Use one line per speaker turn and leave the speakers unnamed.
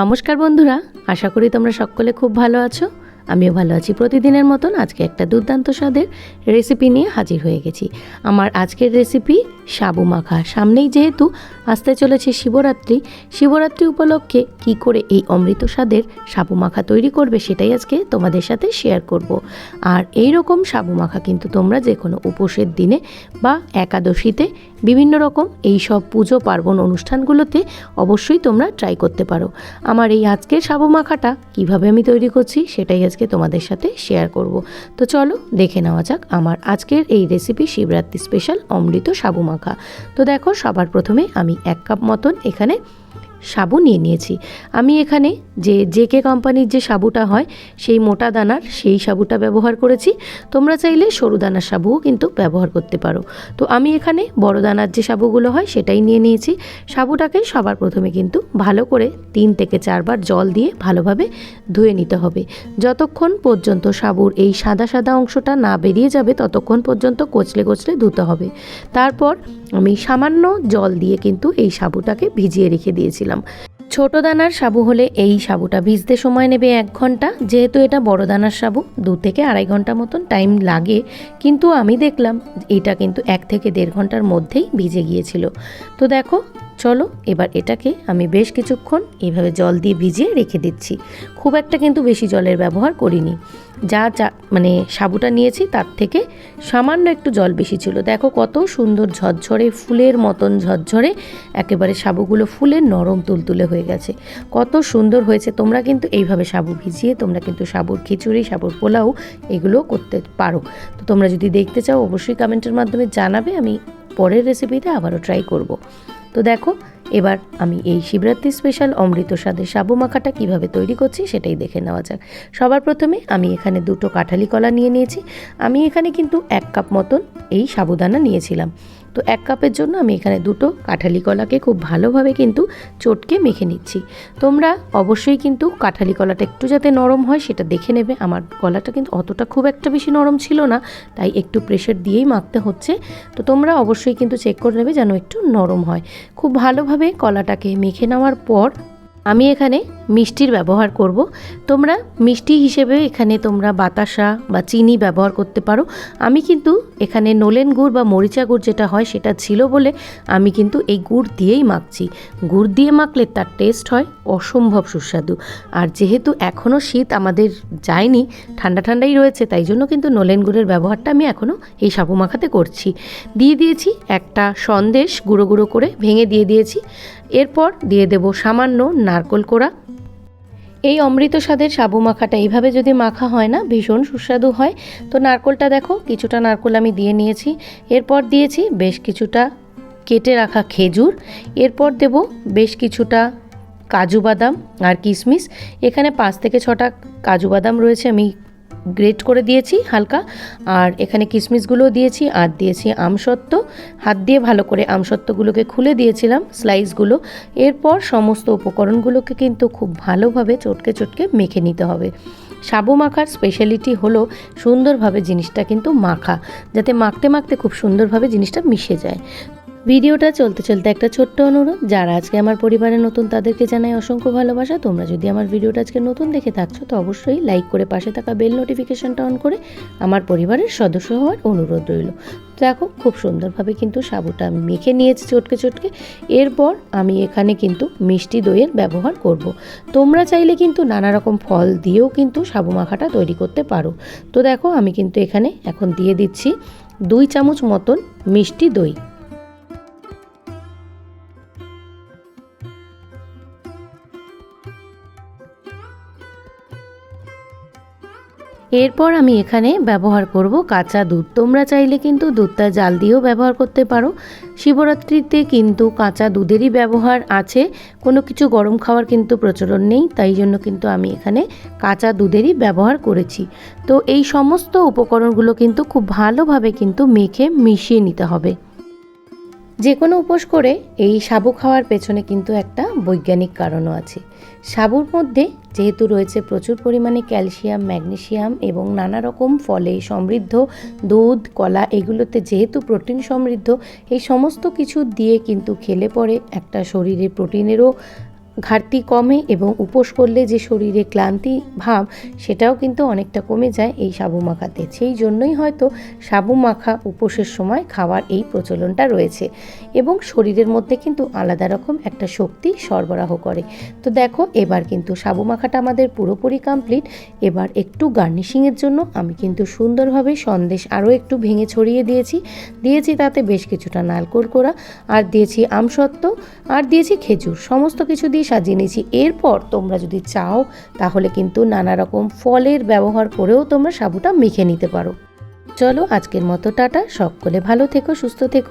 নমস্কার বন্ধুরা আশা করি তোমরা সকলে খুব ভালো আছো। আমিও ভালো আছি। প্রতিদিনের মতন আজকে একটা দুর্দান্ত স্বাদের রেসিপি নিয়ে হাজির হয়ে গেছি। আমার আজকের রেসিপি সাবু মাখা। সামনেই যেহেতু আসতে চলেছে শিবরাত্রি শিবরাত্রি উপলক্ষে কি করে এই অমৃত স্বাদের সাবু মাখা তৈরি করবে সেটাই আজকে তোমাদের সাথে শেয়ার করব। আর এই রকম সাবু মাখা কিন্তু তোমরা যে কোনো উপোসের দিনে বা একাদশীতে বিভিন্ন রকম এই সব পুজো, পার্বণ অনুষ্ঠানগুলোতে অবশ্যই তোমরা ট্রাই করতে পারো। আমার এই আজকের সাবু মাখাটা কীভাবে আমি তৈরি করছি সেটাই আজকে তোমাদের সাথে শেয়ার করব। তো চলো দেখে নেওয়া যাক আমার আজকের এই রেসিপি শিবরাত্রি স্পেশাল অমৃত সাবু মাখা। তো দেখো সবার প্রথমে আমি এক কাপ মতন এখানে সাবু নিয়ে নিয়েছি। আমি এখানে যে জেকে কোম্পানির যে সাবুটা হয়, সেই মোটা দানার সেই সাবুটা ব্যবহার করেছি। তোমরা চাইলে সরু দানার সাবুও কিন্তু ব্যবহার করতে পারো। তো আমি এখানে বড় দানার যে সাবুগুলো হয়, সেটাই নিয়ে নিয়েছি। সাবুটাকে সবার প্রথমে কিন্তু ভালো করে তিন থেকে চারবার জল দিয়ে ভালোভাবে ধুয়ে নিতে হবে। যতক্ষণ পর্যন্ত সাবুর এই সাদা সাদা অংশটা না বেরিয়ে যাবে, ততক্ষণ পর্যন্ত কচলে কচলে ধুতে হবে। তারপর আমি সামান্য জল দিয়ে কিন্তু এই সাবুটাকে ভিজিয়ে রেখে দিয়েছিলাম। ছোট দানার সাবু হলে এই সাবুটা ভিজতে সময় নেবে এক ঘণ্টা। যেহেতু এটা বড় দানার সাবু, দু থেকে আড়াই ঘণ্টা মতন টাইম লাগে। কিন্তু আমি দেখলাম এটা কিন্তু এক থেকে দেড় ঘণ্টার মধ্যেই ভিজে গিয়েছিল। তো দেখো চলো, এবার এটাকে আমি বেশ কিছুক্ষণ এইভাবে জল দিয়ে ভিজিয়ে রেখে দিচ্ছি। খুব একটা কিন্তু বেশি জলের ব্যবহার করিনি। যা যা মানে সাবুটা নিয়েছি, তার থেকে সামান্য একটু জল বেশি ছিল। দেখো কত সুন্দর ঝরঝরে, ফুলের মতন ঝরঝরে একেবারে সাবুগুলো ফুলের নরম তুলতুলে হয়ে গেছে। কত সুন্দর হয়েছে। তোমরা কিন্তু এইভাবে সাবু ভিজিয়ে, তোমরা কিন্তু সাবুর খিচুড়ি, সাবুর পোলাও এগুলো করতে পারো। তো তোমরা যদি দেখতে চাও, অবশ্যই কমেন্টের মাধ্যমে জানাবে। আমি পরের রেসিপিতে আবারও ট্রাই করব। তো দেখো, এবার আমি এই শিবরাত্রি স্পেশাল অমৃত স্বাদের সাবু মাখাটা কীভাবে তৈরি করছি সেটাই দেখে নেওয়া যাক। সবার প্রথমে আমি এখানে দুটো কাঁঠালি কলা নিয়ে নিয়েছি। আমি এখানে কিন্তু এক কাপ মতন এই সাবুদানা নিয়েছিলাম। তো এক কাপের জন্য আমি এখানে দুটো কাঁঠালি কলাকে খুব ভালোভাবে কিন্তু চটকে মেখে নিচ্ছি। তোমরা অবশ্যই কিন্তু কাঁঠালি কলাটা একটু যাতে নরম হয় সেটা দেখে নেবে। আমার কলাটা কিন্তু অতটা খুব একটা বেশি নরম ছিল না, তাই একটু প্রেশার দিয়েই মাখতে হচ্ছে। তো তোমরা অবশ্যই কিন্তু চেক করে নেবে যেন একটু নরম হয়। খুব ভালোভাবে কলাটাকে মেখে নেওয়ার পর আমি এখানে মিষ্টির ব্যবহার করব। তোমরা মিষ্টি হিসেবে এখানে তোমরা বাতাসা বা চিনি ব্যবহার করতে পারো। আমি কিন্তু এখানে নোলেন গুড় বা মরিচা গুড় যেটা হয় সেটা ছিল বলে আমি কিন্তু এই গুড় দিয়েই মাখছি। গুড় দিয়ে মাখলে তার টেস্ট হয় অসম্ভব সুস্বাদু। আর যেহেতু এখনও শীত আমাদের যায়নি, ঠান্ডা ঠান্ডাই রয়েছে, তাই জন্য কিন্তু নোলেন গুড়ের ব্যবহারটা আমি এখনও এই সাবু মাখাতে করছি। দিয়ে দিয়েছি একটা সন্দেশ গুঁড়ো গুঁড়ো করে ভেঙে দিয়ে দিয়েছি। এরপর দিয়ে দেব সামান্য নারকোল কোড়া। এই অমৃত স্বাদের সাবু মাখাটা এইভাবে যদি মাখা হয় না, ভীষণ সুস্বাদু হয়। তো নারকোলটা দেখো, কিছুটা নারকোল আমি দিয়ে নিয়েছি। এরপর দিয়েছি বেশ কিছুটা কেটে রাখা খেজুর। এরপর দেব বেশ কিছুটা কাজু বাদাম আর কিশমিশ। এখানে পাঁচ থেকে ছটা কাজু বাদাম রয়েছে, আমি গ্রেট করে দিয়েছি হালকা, আর এখানে কিশমিশগুলোও দিয়েছি, আর দিয়েছি আমসত্ত্ব। হাত দিয়ে ভালো করে আমসত্ত্বগুলোকে খুলে দিয়েছিলাম স্লাইসগুলো। এরপর সমস্ত উপকরণগুলোকে কিন্তু খুব ভালোভাবে চটকে চটকে মেখে নিতে হবে। সাবু মাখার স্পেশালিটি হলো সুন্দরভাবে জিনিসটা কিন্তু মাখা, যাতে মাখতে মাখতে খুব সুন্দরভাবে জিনিসটা মিশে যায়। ভিডিওটা চলতে চলতে একটা ছোট্ট অনুরোধ, যারা আজকে আমার পরিবারে নতুন তাদেরকে জানাই অসংখ্য ভালোবাসা। তোমরা যদি আমার ভিডিওটা আজকে নতুন দেখে থাকছো, তো অবশ্যই লাইক করে পাশে থাকা বেল নোটিফিকেশনটা অন করে আমার পরিবারের সদস্য হওয়ার অনুরোধ রইল। দেখো, খুব সুন্দরভাবে কিন্তু সাবুটা আমি মেখে নিয়েছি চটকে চটকে। এরপর আমি এখানে কিন্তু মিষ্টি দইয়ের ব্যবহার করব। তোমরা চাইলে কিন্তু নানা রকম ফল দিয়েও কিন্তু সাবু মাখাটা তৈরি করতে পারো। তো দেখো, আমি কিন্তু এখানে এখন দিয়ে দিচ্ছি দুই চামচ মতন মিষ্টি দই। এরপর আমি এখানে ব্যবহার করব কাঁচা দুধ। তোমরা চাইলে কিন্তু দুধটা জাল দিয়েও ব্যবহার করতে পারো। শিবরাত্রিতে কিন্তু কাঁচা দুধেরই ব্যবহার আছে। কোনো কিছু গরম খাওয়ার কিন্তু প্রচলন নেই, তাই জন্য কিন্তু আমি এখানে কাঁচা দুধেরই ব্যবহার করেছি। তো এই সমস্ত উপকরণগুলো কিন্তু খুব ভালোভাবে কিন্তু মেখে মিশিয়ে নিতে হবে। যে কোনো উপোস করে এই সাবু খাওয়ার পেছনে কিন্তু একটা বৈজ্ঞানিক কারণও আছে। সাবুর মধ্যে যেহেতু রয়েছে প্রচুর পরিমাণে ক্যালসিয়াম ম্যাগনেশিয়াম এবং নানা রকম ফলে সমৃদ্ধ দুধ, কলা এগুলোতে যেহেতু প্রোটিন সমৃদ্ধ, এই সমস্ত কিছু দিয়ে কিন্তু খেলে পরে একটা শরীরে প্রোটিনেরও ঘাটতি কমে এবং উপোস করলে যে শরীরে ক্লান্তি ভাব, সেটাও কিন্তু অনেকটা কমে যায় এই সাবু মাখাতে। সেই জন্যই হয়তো সাবু মাখা উপোসের সময় খাওয়ার এই প্রচলনটা রয়েছে এবং শরীরের মধ্যে কিন্তু আলাদা রকম একটা শক্তি সরবরাহ করে। তো দেখো, এবার কিন্তু সাবু মাখাটা আমাদের পুরোপুরি কমপ্লিট এবার একটু গার্নিশিংয়ের জন্য আমি কিন্তু সুন্দরভাবে সন্দেশ আরও একটু ভেঙে ছড়িয়ে দিয়েছি। দিয়েছি তাতে বেশ কিছুটা নারকোল কোড়া, আর দিয়েছি আমসত্ত্ব, আর দিয়েছি খেজুর। সমস্ত কিছু দিয়ে সাজিয়ে নিয়েছি এরপর তোমরা যদি চাও, তাহলে কিন্তু নানা রকম ফলের ব্যবহার করেও তোমরা সাবুটা মেখে নিতে পারো। চলো আজকের মতো টাটা। সকলে ভালো থেকো, সুস্থ থেকো।